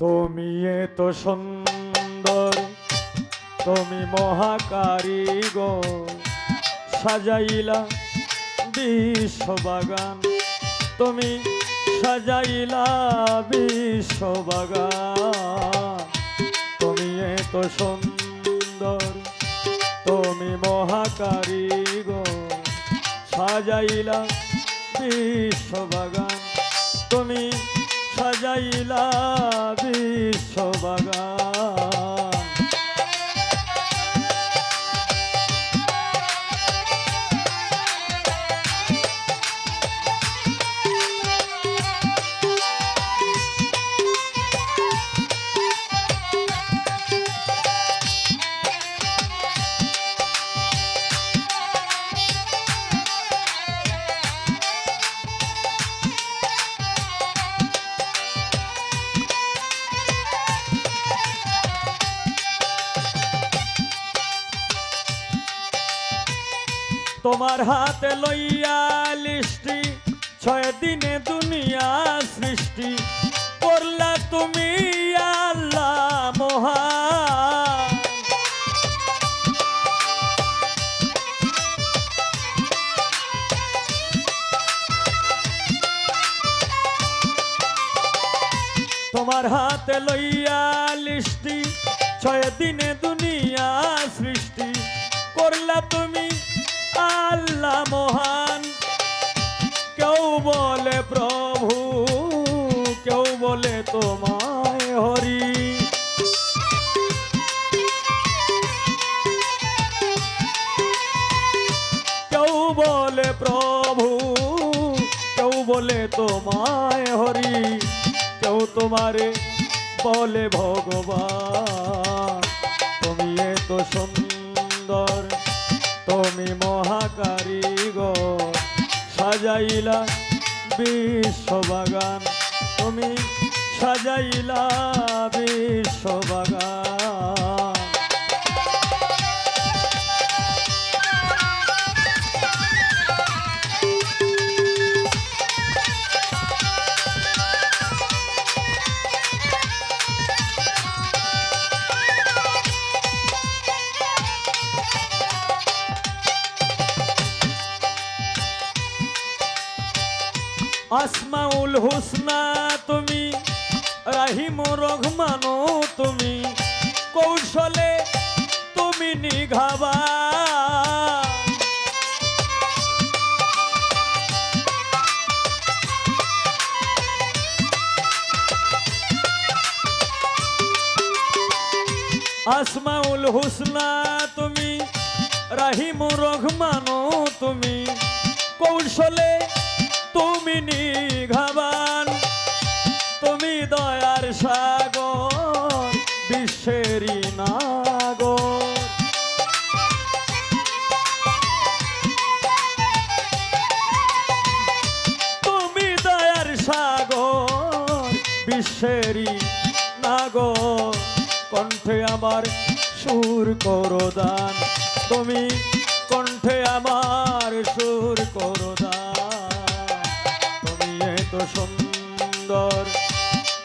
তুমি এত সুন্দর, তুমি মহাকারিগো সাজাইলা বিশ্ববাগান, তুমি সাজাইলা বিশ্ববাগান। তুমি এত সুন্দর, তুমি মহাকারিগো সাজাইলা বিশ্ববাগান, তুমি সাজাইলা বিশ্ববাগান তোমার হাতে লইয়া লিষ্টি, ছয় দিনে দুনিয়া সৃষ্টি। করলা তুমি আল্লাহ মহান। তোমার হাতে লইয়া লিষ্টি, ছয় দিনে দুনিয়া সৃষ্টি। করলা তুমি আল্লাহ মহান। কেউ বলে প্রভু, কেউ বলে তোমায় হরি। কেউ বলে প্রভু, কেউ বলে তোমায় হরি। কেউ তোমারে বলে ভগবান। তুমি এত সুন্দর। তুমি মহাকারিগো সাজাইলা বিশ্ববাগান। তুমি সাজাইলা বিশ্ববাগান। আসমাউল হুসনা তুমি, রাহিম রহমানো তুমি, কৌশলে তুমি নিঘাবা। আসমাউল হুসনা তুমি, রাহিম রহমানো তুমি, কৌশলে নিঘাবান তুমি দয়ার সাগর, বিশ্বেরই নাগর। তুমি দয়ার সাগর, বিশ্বেরই নাগর। কণ্ঠে আমার সুর করো দান। তুমি কণ্ঠে আমার সুর করো সুন্দর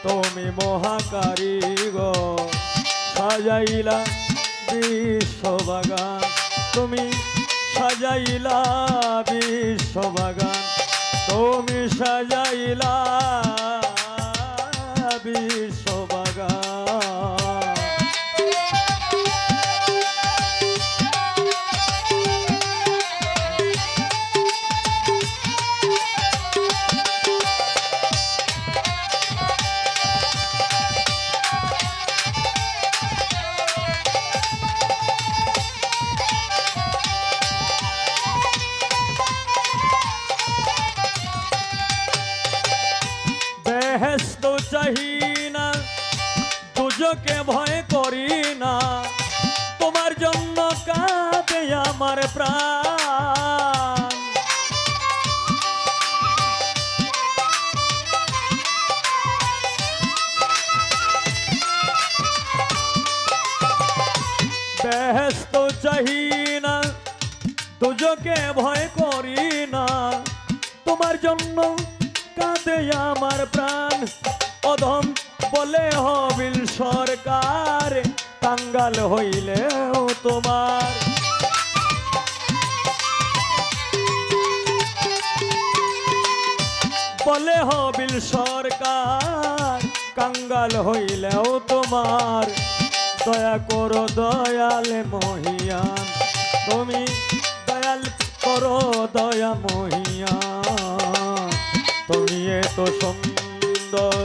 তুমি মহাকারিগ সাজাইলা বিশ্ববাগান তুমি সাজাইলা বিশ্ববাগান তুমি সাজাইলা বিশ্ববাগান। না দুজকে ভয় করি না তোমার জন্য কাঁদে আমার প্রাণ। বেহেস্ত চাহি না দুজকে ভয় করি না তোমার জন্য কাঁদে আমার প্রাণ। অধম বলে হবিল সরকার, কাঙ্গাল হইলেও তোমার। বলে হবিল সরকার, কাঙ্গাল হইলেও তোমার। দয়া করো দয়ালে মহিয়ান, তুমি দয়াল করো দয়া মহিয়ান। তুমি এত সুন্দর